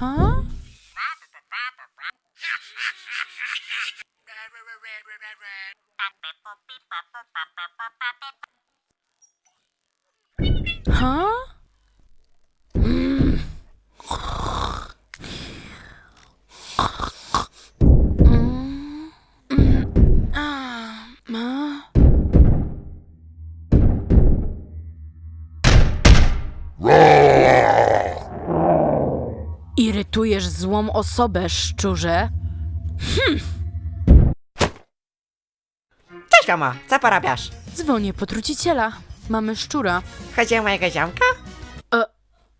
Ha? Irytujesz złą osobę, szczurze. Cześć mamo, co porabiasz? Dzwonię po truciciela. Mamy szczura. Chodzi o mojego ziomka?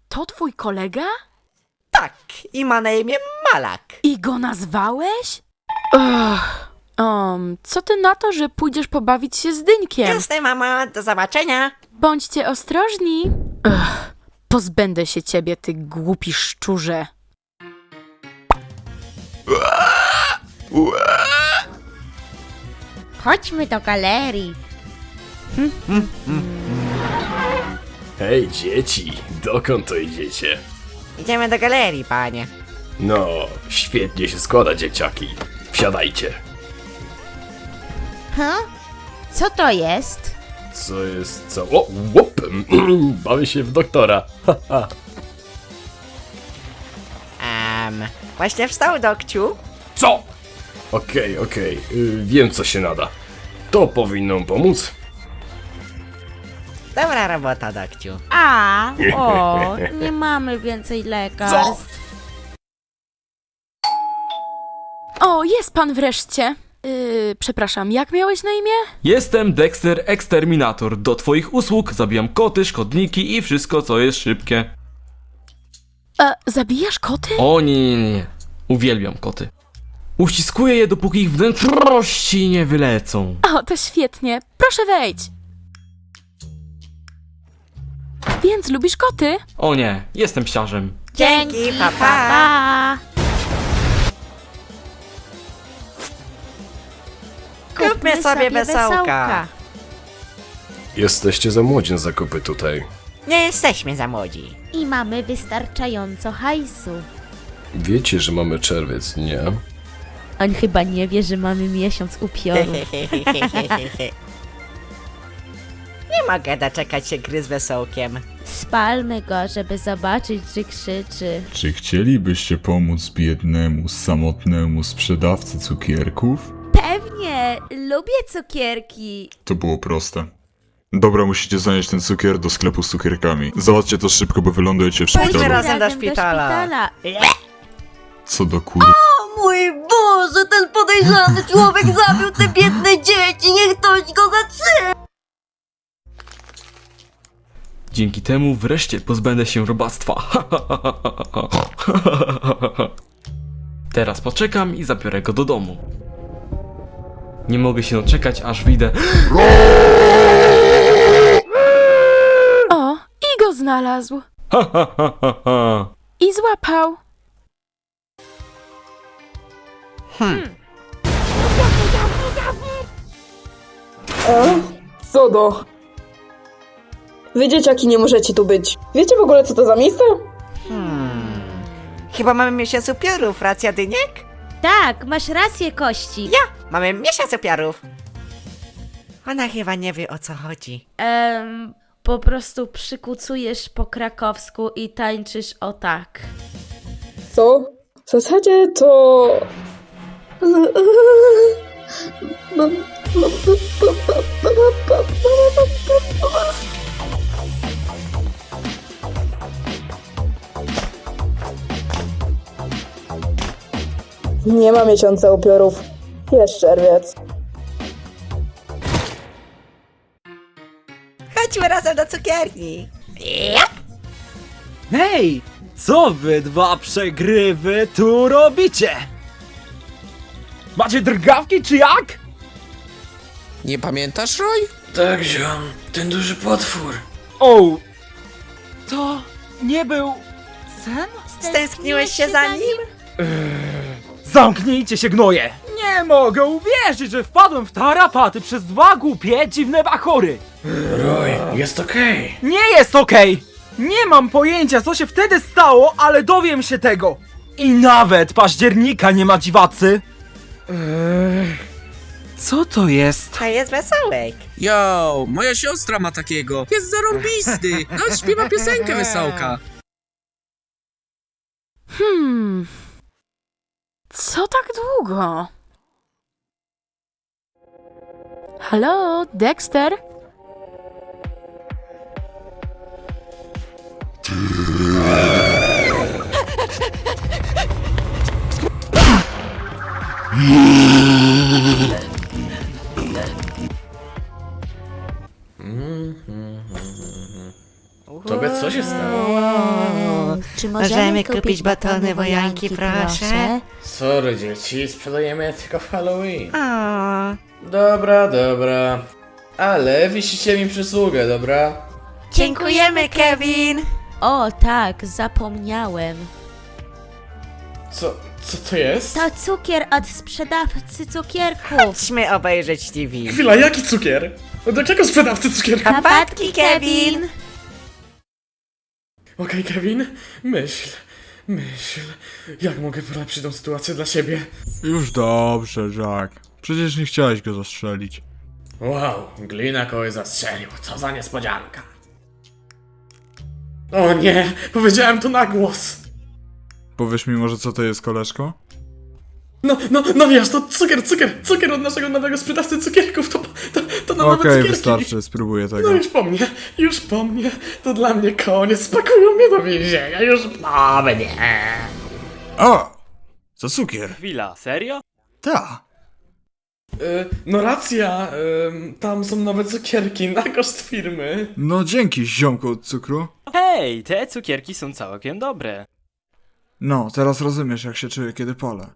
To twój kolega? Tak, i ma na imię Malak. I go nazwałeś? Ugh. Um, co ty na to, że pójdziesz pobawić się z Dyńkiem? Jasne mama, do zobaczenia. Bądźcie ostrożni. Ugh. Pozbędę się ciebie, ty głupi szczurze. Chodźmy do galerii. Hej dzieci, dokąd to idziecie? Idziemy do galerii, panie. No, świetnie się składa dzieciaki. Wsiadajcie. Ha? Co to jest? Co jest co? O, łop! Bawię się w doktora. Haha. Um, właśnie wstał dokciu. Co? Okej, okej, y, wiem co się nada. To powinno pomóc. Dobra robota, dokciu. A, o, nie mamy więcej lekarstw. O, jest pan wreszcie. Yy, przepraszam, jak miałeś na imię? Jestem Dexter Exterminator. Do twoich usług zabijam koty, szkodniki i wszystko, co jest szybkie. E, zabijasz koty? O nie, nie, nie. Uwielbiam koty. Uściskuję je, dopóki ich wnętrzności nie wylecą. O, to świetnie. Proszę wejdź. Więc lubisz koty? O nie, jestem psiarzem. Dzięki, pa, pa. Kupmy sobie wesołka. Jesteście za młodzi na zakupy tutaj. Nie jesteśmy za młodzi. I mamy wystarczająco hajsu. Wiecie, że mamy czerwiec, nie? On chyba nie wie, że mamy miesiąc upioru. Nie mogę doczekać się gry z wesołkiem. Spalmy go, żeby zobaczyć, czy krzyczy. Czy chcielibyście pomóc biednemu, samotnemu sprzedawcy cukierków? Pewnie, lubię cukierki. To było proste. Dobra, musicie zanieść ten cukier do sklepu z cukierkami. Załatwcie to szybko, bo wylądujecie w Pójdźmy szpitalu. razem do szpitala. Co do kur... Mój Boże, ten podejrzany człowiek zabił te biedne dzieci, niech ktoś go zatrzyma! Dzięki temu wreszcie pozbędę się robactwa. Teraz poczekam i zabiorę go do domu. Nie mogę się doczekać, aż wyjdę. O, i go znalazł. I złapał. Co do? Wy dzieciaki nie możecie tu być. Wiecie w ogóle co to za miejsce? Chyba mamy miesiąc upiorów, racja Dyniek? Tak, masz rację, Kości. Ja, mamy miesiąc upiorów. Ona chyba nie wie o co chodzi. Em, po prostu przykucujesz po krakowsku i tańczysz o tak. Co? W zasadzie to... Nie ma miesiąca upiorów. Jest czerwiec. Chodźmy razem do cukierni. Hej! Co wy dwa przegrywy tu robicie? Macie drgawki czy jak? Nie pamiętasz, Roy? Tak, ziom. Ten duży potwór. O! To nie był sen? Stęskniłeś się za nim? Zamknijcie się, gnoje! Nie mogę uwierzyć, że wpadłem w tarapaty przez dwa głupie, dziwne bachory. Roy, jest okej. Nie jest okej! Nie mam pojęcia, co się wtedy stało, ale dowiem się tego. I nawet października nie ma dziwacy! Co to jest? To jest wesołek. Yo, moja siostra ma takiego. Jest zarąbisty. No, śpiewa piosenkę wesołka. Hmm. Co tak długo? Halo, Dexter? Możemy kupić batony wojanki, proszę? Sorry dzieci, sprzedajemy je tylko w Halloween. O, Dobra, dobra. Ale wisicie mi przysługę, dobra? dziękujemy, Kevin. O, tak, zapomniałem. Co, co to jest? To cukier od sprzedawcy cukierków. Chodźmy obejrzeć TV. Chwila, jaki cukier? Od jakiego sprzedawcy cukierka? Kapatki, Kevin. Okej, Kevin, myśl, myśl. Jak mogę polepszyć tą sytuację dla siebie? Już dobrze, Jack. Przecież nie chciałeś go zastrzelić. Wow, glina kogoś zastrzelił, co za niespodzianka. O nie, powiedziałem to na głos. Powiesz mi może co to jest, koleżko? No, no, no wiesz, to cukier, cukier, cukier od naszego nowego sprzedawcy cukierków, to, to, to na Okej, nowe cukierki. wystarczy, spróbuję No tego. już po mnie, już po mnie, to dla mnie koniec, spakują mnie do więzienia, już po mnie. O! To cukier. Chwila, serio? Ta. Y, no racja, tam są nowe cukierki na koszt firmy. No dzięki, ziomku od cukru. Hej, te cukierki są całkiem dobre. No, teraz rozumiesz jak się czuję, kiedy palę.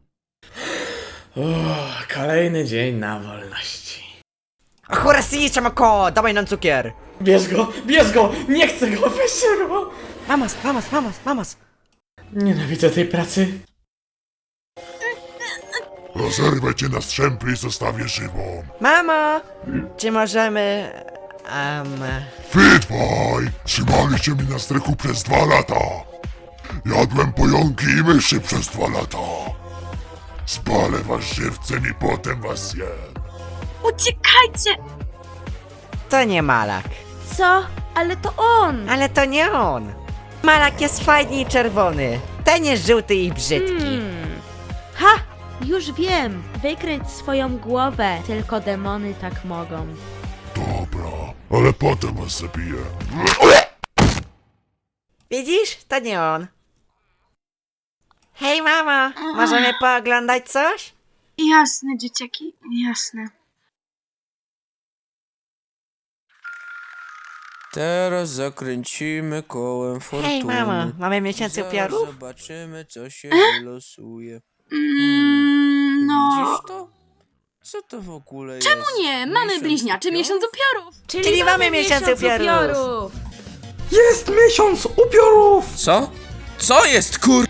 Uff, kolejny dzień na wolności. Churasi, czamako, dawaj nam cukier. Bierz go, bierz go, nie chcę go, weźcie go. Vamos, vamos, vamos, vamos. Nienawidzę tej pracy. Rozerwę cię na strzępy i zostawię żywą. Mamo, czy możemy... Um, Wy dwaj trzymaliście mnie na strychu przez dwa lata. Jadłem pojąki i myszy przez dwa lata. Spalę was żywcem i potem was zjem. Uciekajcie! to nie Malak. Co? Ale to on! Ale to nie on. Malak jest fajny i czerwony. Ten jest żółty i brzydki. Hmm. Ha! Już wiem! Wykręć swoją głowę. Tylko demony tak mogą. Dobra, ale potem was zabiję. Widzisz? To nie on. Hej mamo, możemy pooglądać coś? Jasne, dzieciaki, jasne. Teraz zakręcimy kołem fortuny. Hej mamo, mamy miesięcy Zaraz upiorów? zobaczymy, co się wylosuje. Mm, no... Widzisz to? Co to w ogóle jest? Czemu nie? Mamy Miesiąc bliźniaczy upiorów? miesiąc upiorów! Czyli mamy miesiąc upiorów. Jest miesiąc upiorów! Co? Co jest kur...